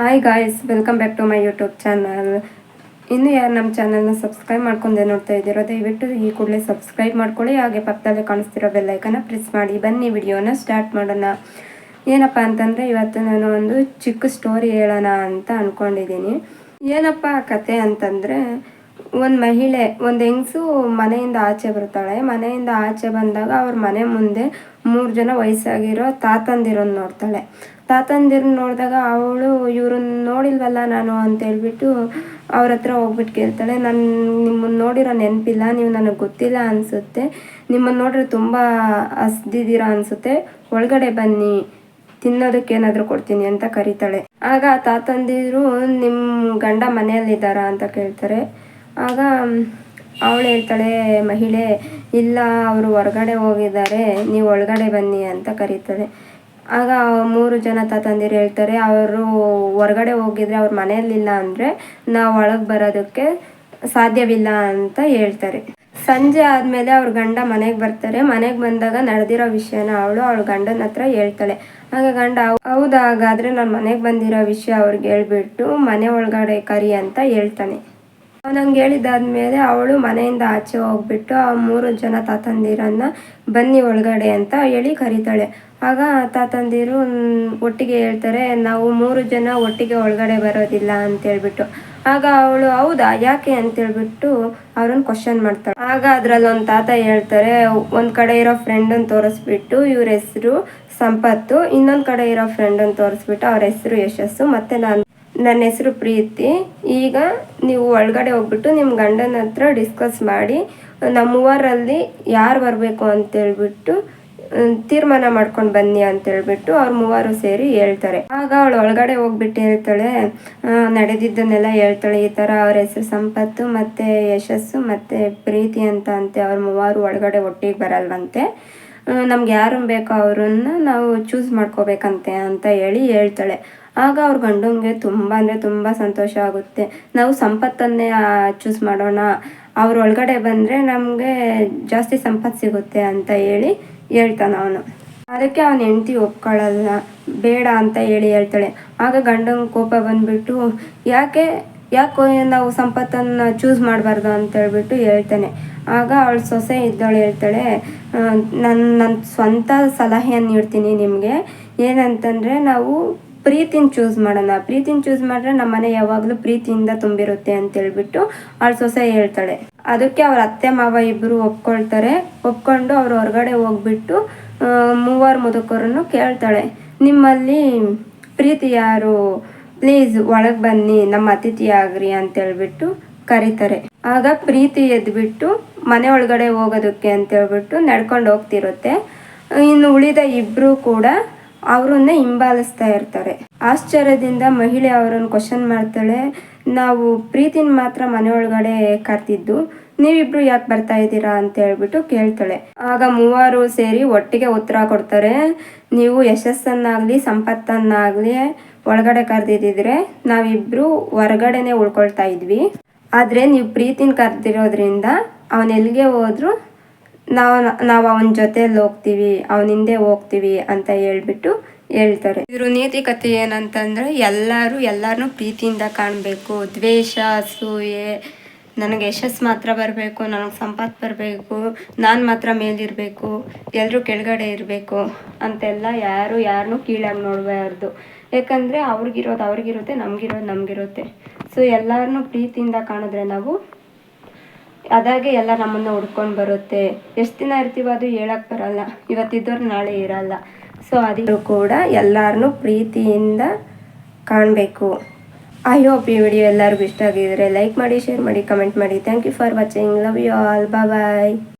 Hi guys welcome back to my YouTube channel ಇನ್ನು ಯಾರು ನಮ್ಮ ಚಾನಲ್ನ ಸಬ್ಸ್ಕ್ರೈಬ್ ಮಾಡ್ಕೊಂಡೆ ನೋಡ್ತಾ ಇದ್ದೀರೋ, ದಯವಿಟ್ಟು ಈ ಕೂಡಲೇ ಸಬ್ಸ್ಕ್ರೈಬ್ ಮಾಡ್ಕೊಳ್ಳಿ. ಹಾಗೆ ಪಕ್ಕದಲ್ಲೇ ಕಾಣಿಸ್ತಿರೋ ಬೆಲ್ಲೈಕನ್ನ ಪ್ರೆಸ್ ಮಾಡಿ. ಬನ್ನಿ, ವಿಡಿಯೋನ ಸ್ಟಾರ್ಟ್ ಮಾಡೋಣ. ಏನಪ್ಪ ಅಂತಂದರೆ, ಇವತ್ತು ನಾನು ಒಂದು ಚಿಕ್ಕ ಸ್ಟೋರಿ ಹೇಳೋಣ ಅಂತ ಅಂದ್ಕೊಂಡಿದ್ದೀನಿ ಏನಪ್ಪ ಕತೆ ಅಂತಂದರೆ, ಒಂದು ಮಹಿಳೆ, ಒಂದು ಹೆಂಗಸು ಮನೆಯಿಂದ ಆಚೆ ಬರ್ತಾಳೆ. ಮನೆಯಿಂದ ಆಚೆ ಬಂದಾಗ ಅವ್ರ ಮನೆ ಮುಂದೆ ಮೂರು ಜನ ವಯಸ್ಸಾಗಿರೋ ತಾತಂದಿರನ್ನ ನೋಡ್ತಾಳೆ. ತಾತಂದಿರನ್ನ ನೋಡಿದಾಗ ಅವಳು, ಇವ್ರನ್ನ ನೋಡಿಲ್ವಲ್ಲ ನಾನು? ಅಂತ ಹೇಳ್ಬಿಟ್ಟು ಅವ್ರ ಹತ್ರ ಹೋಗ್ಬಿಟ್ಟು ಕೇಳ್ತಾಳೆ. ನಾನು ನಿಮ್ಮನ್ನ ನೋಡಿರೋ ನೆನಪಿಲ್ಲ, ನೀವು ನನಗೆ ಗೊತ್ತಿಲ್ಲ ಅನಿಸುತ್ತೆ. ನಿಮ್ಮನ್ನು ನೋಡ್ರೆ ತುಂಬ ಹಸ್ದಿದ್ದೀರಾ ಅನಿಸುತ್ತೆ. ಒಳಗಡೆ ಬನ್ನಿ, ತಿನ್ನೋದಕ್ಕೆ ಏನಾದರೂ ಕೊಡ್ತೀನಿ ಅಂತ ಕರೀತಾಳೆ. ಆಗ ತಾತಂದಿರು ನಿಮ್ಮ ಗಂಡ ಮನೆಯಲ್ಲಿದ್ದಾರಾ? ಅಂತ ಕೇಳ್ತಾರೆ. ಆಗ ಅವಳು ಹೇಳ್ತಾಳೆ, ಮಹಿಳೆ, ಇಲ್ಲ, ಅವರು ಹೊರಗಡೆ ಹೋಗಿದ್ದಾರೆ. ನೀವು ಒಳಗಡೆ ಬನ್ನಿ ಅಂತ ಕರೀತಾಳೆ. ಆಗ ಮೂರು ಜನ ತಾತಂದಿರು ಹೇಳ್ತಾರೆ, ಅವರು ಹೊರಗಡೆ ಹೋಗಿದ್ರೆ ಅವ್ರ ಮನೆಯಲ್ಲಿಲ್ಲ ಅಂದರೆ ನಾವು ಒಳಗೆ ಬರೋದಕ್ಕೆ ಸಾಧ್ಯವಿಲ್ಲ ಅಂತ ಹೇಳ್ತಾರೆ. ಸಂಜೆ ಆದಮೇಲೆ ಅವ್ರ ಗಂಡ ಮನೆಗೆ ಬರ್ತಾರೆ. ಮನೆಗೆ ಬಂದಾಗ ನಡೆದಿರೋ ವಿಷಯನ ಅವಳು ಅವಳ ಗಂಡನ ಹತ್ರ ಹೇಳ್ತಾಳೆ. ಆಗ ಗಂಡ, ಹೌದಾ, ಹಾಗಾದರೆ ನಾನು ಮನೆಗೆ ಬಂದಿರೋ ವಿಷಯ ಅವ್ರಿಗೆ ಹೇಳ್ಬಿಟ್ಟು ಮನೆ ಒಳಗಡೆ ಕರಿ ಅಂತ ಹೇಳ್ತಾನೆ. ಅವನಂಗೆ ಹೇಳಿದ್ದಾದ್ಮೇಲೆ ಅವಳು ಮನೆಯಿಂದ ಆಚೆ ಹೋಗ್ಬಿಟ್ಟು ಆ ಮೂರು ಜನ ತಾತಂದಿರನ್ನ ಬನ್ನಿ ಒಳಗಡೆ ಅಂತ ಹೇಳಿ ಕರೀತಾಳೆ. ಆಗ ತಾತಂದಿರು ಒಟ್ಟಿಗೆ ಹೇಳ್ತಾರೆ, ನಾವು ಮೂರು ಜನ ಒಟ್ಟಿಗೆ ಒಳಗಡೆ ಬರೋದಿಲ್ಲ ಅಂತ ಹೇಳ್ಬಿಟ್ಟು. ಆಗ ಅವಳು, ಹೌದಾ, ಯಾಕೆ? ಅಂತ ಹೇಳ್ಬಿಟ್ಟು ಅವ್ರನ್ನ ಕ್ವಶನ್ ಮಾಡ್ತಾಳೆ. ಆಗ ಅದ್ರಲ್ಲಿ ಒಂದು ತಾತ ಹೇಳ್ತಾರೆ, ಒಂದು ಕಡೆ ಇರೋ ಫ್ರೆಂಡನ್ನು ತೋರಿಸ್ಬಿಟ್ಟು ಇವ್ರ ಹೆಸರು ಸಂಪತ್ತು, ಇನ್ನೊಂದು ಕಡೆ ಇರೋ ಫ್ರೆಂಡನ್ನು ತೋರಿಸ್ಬಿಟ್ಟು ಅವ್ರ ಹೆಸರು ಯಶಸ್ಸು, ಮತ್ತೆ ನಾನು ನನ್ನ ಹೆಸರು ಪ್ರೀತಿ. ಈಗ ನೀವು ಒಳಗಡೆ ಹೋಗ್ಬಿಟ್ಟು ನಿಮ್ಮ ಗಂಡನ ಹತ್ರ ಡಿಸ್ಕಸ್ ಮಾಡಿ ನಮ್ಮ ಮೂವರಲ್ಲಿ ಯಾರು ಬರಬೇಕು ಅಂತೇಳ್ಬಿಟ್ಟು ತೀರ್ಮಾನ ಮಾಡ್ಕೊಂಡು ಬನ್ನಿ ಅಂತೇಳ್ಬಿಟ್ಟು ಅವ್ರ ಮೂವರು ಸೇರಿ ಹೇಳ್ತಾರೆ. ಆಗ ಅವಳು ಒಳಗಡೆ ಹೋಗ್ಬಿಟ್ಟು ಹೇಳ್ತಾಳೆ ನಡೆದಿದ್ದನ್ನೆಲ್ಲ ಹೇಳ್ತಾಳೆ. ಈ ಥರ ಅವ್ರ ಹೆಸರು ಸಂಪತ್ತು ಮತ್ತು ಯಶಸ್ಸು ಮತ್ತು ಪ್ರೀತಿ ಅಂತ ಅಂತೆ ಅವ್ರ ಮೂವರು ಒಳಗಡೆ ಒಟ್ಟಿಗೆ ಬರಲ್ವಂತೆ. ನಮ್ಗೆ ಯಾರು ಬೇಕೋ ಅವ್ರನ್ನ ನಾವು ಚೂಸ್ ಮಾಡ್ಕೋಬೇಕಂತೆ ಅಂತ ಹೇಳಿ ಹೇಳ್ತಾಳೆ. ಆಗ ಅವ್ರ ಗಂಡನಿಗೆ ತುಂಬ ಅಂದರೆ ತುಂಬ ಸಂತೋಷ ಆಗುತ್ತೆ. ನಾವು ಸಂಪತ್ತನ್ನೇ ಚೂಸ್ ಮಾಡೋಣ. ಅವ್ರ ಒಳಗಡೆ ಬಂದರೆ ನಮಗೆ ಜಾಸ್ತಿ ಸಂಪತ್ತು ಸಿಗುತ್ತೆ ಅಂತ ಹೇಳಿ ಹೇಳ್ತಾನೆ ಅವನು. ಅದಕ್ಕೆ ಅವನ ಹೆಂಡತಿ ಒಪ್ಕೊಳ್ಳಲ್ಲ ಬೇಡ ಅಂತ ಹೇಳಿ ಹೇಳ್ತಾಳೆ. ಆಗ ಗಂಡನ ಕೋಪ ಬಂದ್ಬಿಟ್ಟು, ಯಾಕೆ, ಯಾಕೋ ನಾವು ಸಂಪತ್ತನ್ನು ಚೂಸ್ ಮಾಡಬಾರ್ದು ಅಂತ ಹೇಳ್ಬಿಟ್ಟು ಹೇಳ್ತಾನೆ. ಆಗ ಅವಳು ಸೊಸೆ ಇದ್ದವಳು ಹೇಳ್ತಾಳೆ ನನ್ನ ನನ್ನ ಸ್ವಂತ ಸಲಹೆಯನ್ನು ನೀಡ್ತೀನಿ ನಿಮಗೆ. ಏನಂತಂದರೆ ನಾವು ಪ್ರೀತಿನ ಚೂಸ್ ಮಾಡೋಣ. ಪ್ರೀತಿನ ಚೂಸ್ ಮಾಡಿದ್ರೆ ನಮ್ಮ ಮನೆ ಯಾವಾಗಲೂ ಪ್ರೀತಿಯಿಂದ ತುಂಬಿರುತ್ತೆ ಅಂತ ಹೇಳ್ಬಿಟ್ಟು ಅವಳ ಸೊಸೆ ಹೇಳ್ತಾಳೆ. ಅದಕ್ಕೆ ಅವ್ರ ಅತ್ತೆ, ಮಾವ ಇಬ್ಬರು ಒಪ್ಕೊಳ್ತಾರೆ. ಒಪ್ಕೊಂಡು ಅವ್ರು ಹೊರಗಡೆ ಹೋಗ್ಬಿಟ್ಟು ಮೂವರು ಮುದುಕರನ್ನು ಕೇಳ್ತಾಳೆ. ನಿಮ್ಮಲ್ಲಿ ಪ್ರೀತಿ ಯಾರು? ಪ್ಲೀಸ್ ಒಳಗೆ ಬನ್ನಿ, ನಮ್ಮ ಅತಿಥಿ ಆಗ್ರಿ ಅಂತ ಹೇಳ್ಬಿಟ್ಟು ಕರೀತಾರೆ. ಆಗ ಪ್ರೀತಿ ಎದ್ಬಿಟ್ಟು ಮನೆ ಒಳಗಡೆ ಹೋಗೋದಕ್ಕೆ ಅಂತ ಹೇಳ್ಬಿಟ್ಟು ನಡ್ಕೊಂಡು ಹೋಗ್ತಿರುತ್ತೆ. ಇನ್ನು ಉಳಿದ ಇಬ್ಬರು ಕೂಡ ಅವರನ್ನೇ ಹಿಂಬಾಲಿಸ್ತಾ ಇರ್ತಾರೆ. ಆಶ್ಚರ್ಯದಿಂದ ಮಹಿಳೆ ಅವರನ್ನು ಕ್ವಶನ್ ಮಾಡ್ತಾಳೆ, ನಾವು ಪ್ರೀತಿನ ಮಾತ್ರ ಮನೆ ಒಳಗಡೆ ಕರ್ತಿದ್ದು ನೀವಿಬ್ರು ಯಾಕೆ ಬರ್ತಾ ಇದ್ದೀರಾ? ಅಂತ ಹೇಳ್ಬಿಟ್ಟು ಕೇಳ್ತಾಳೆ. ಆಗ ಮೂವರು ಸೇರಿ ಒಟ್ಟಿಗೆ ಉತ್ತರ ಕೊಡ್ತಾರೆ, ನೀವು ಯಶಸ್ಸನ್ನಾಗ್ಲಿ, ಸಂಪತ್ತನ್ನಾಗ್ಲಿ ಒಳಗಡೆ ಕರೆದಿದ್ದಿದ್ರೆ ನಾವಿಬ್ರು ಹೊರಗಡೆನೆ ಉಳ್ಕೊಳ್ತಾ ಇದ್ವಿ. ಆದರೆ ನೀವು ಪ್ರೀತಿನ ಕರೆದಿರೋದ್ರಿಂದ, ಅವನ ಎಲ್ಲಿಗೆ ಹೋದ್ರು ನಾವು ನಾವು ಅವನ ಜೊತೆಯಲ್ಲಿ ಹೋಗ್ತೀವಿ, ಅವನ ಹಿಂದೆ ಹೋಗ್ತೀವಿ ಅಂತ ಹೇಳ್ಬಿಟ್ಟು ಹೇಳ್ತಾರೆ. ಇದ್ರ ನೀತಿ ಕಥೆ ಏನಂತಂದ್ರೆ ಎಲ್ಲರೂ ಎಲ್ಲರನ್ನೂ ಪ್ರೀತಿಯಿಂದ ಕಾಣಬೇಕು. ದ್ವೇಷ, ಅಸೂಯೆ, ನನಗೆ ಯಶಸ್ಸು ಮಾತ್ರ ಬರಬೇಕು, ನನಗೆ ಸಂಪತ್ತು ಬರಬೇಕು, ನಾನು ಮಾತ್ರ ಮೇಲಿರಬೇಕು, ಎಲ್ಲರೂ ಕೆಳಗಡೆ ಇರಬೇಕು ಅಂತೆಲ್ಲ ಯಾರು ಯಾರನ್ನೂ ಕೀಳಾಗಿ ನೋಡಬಾರ್ದು. ಯಾಕಂದರೆ ಅವ್ರಿಗಿರೋದು ಅವ್ರಿಗಿರುತ್ತೆ, ನಮಗಿರೋದು ನಮಗಿರುತ್ತೆ. ಸೊ ಎಲ್ಲರನ್ನೂ ಪ್ರೀತಿಯಿಂದ ಕಾಣಿದ್ರೆ ನಾವು ಅದಾಗೆ ಎಲ್ಲ ನಮ್ಮನ್ನು ಹುಡ್ಕೊಂಡು ಬರುತ್ತೆ. ಎಷ್ಟು ದಿನ ಇರ್ತೀವೋ ಅದು ಹೇಳಕ್ ಬರಲ್ಲ. ಇವತ್ತಿದ್ದವ್ರು ನಾಳೆ ಇರಲ್ಲ. ಸೊ ಅದಿದ್ರು ಕೂಡ ಎಲ್ಲರನ್ನೂ ಪ್ರೀತಿಯಿಂದ ಕಾಣಬೇಕು. ಐ ಹೋಪ್ ಈ ವಿಡಿಯೋ ಎಲ್ಲರಿಗೂ ಇಷ್ಟ ಆಗಿದ್ರೆ ಲೈಕ್ ಮಾಡಿ ಶೇರ್ ಮಾಡಿ ಕಮೆಂಟ್ ಮಾಡಿ. Thank you for watching love you all bye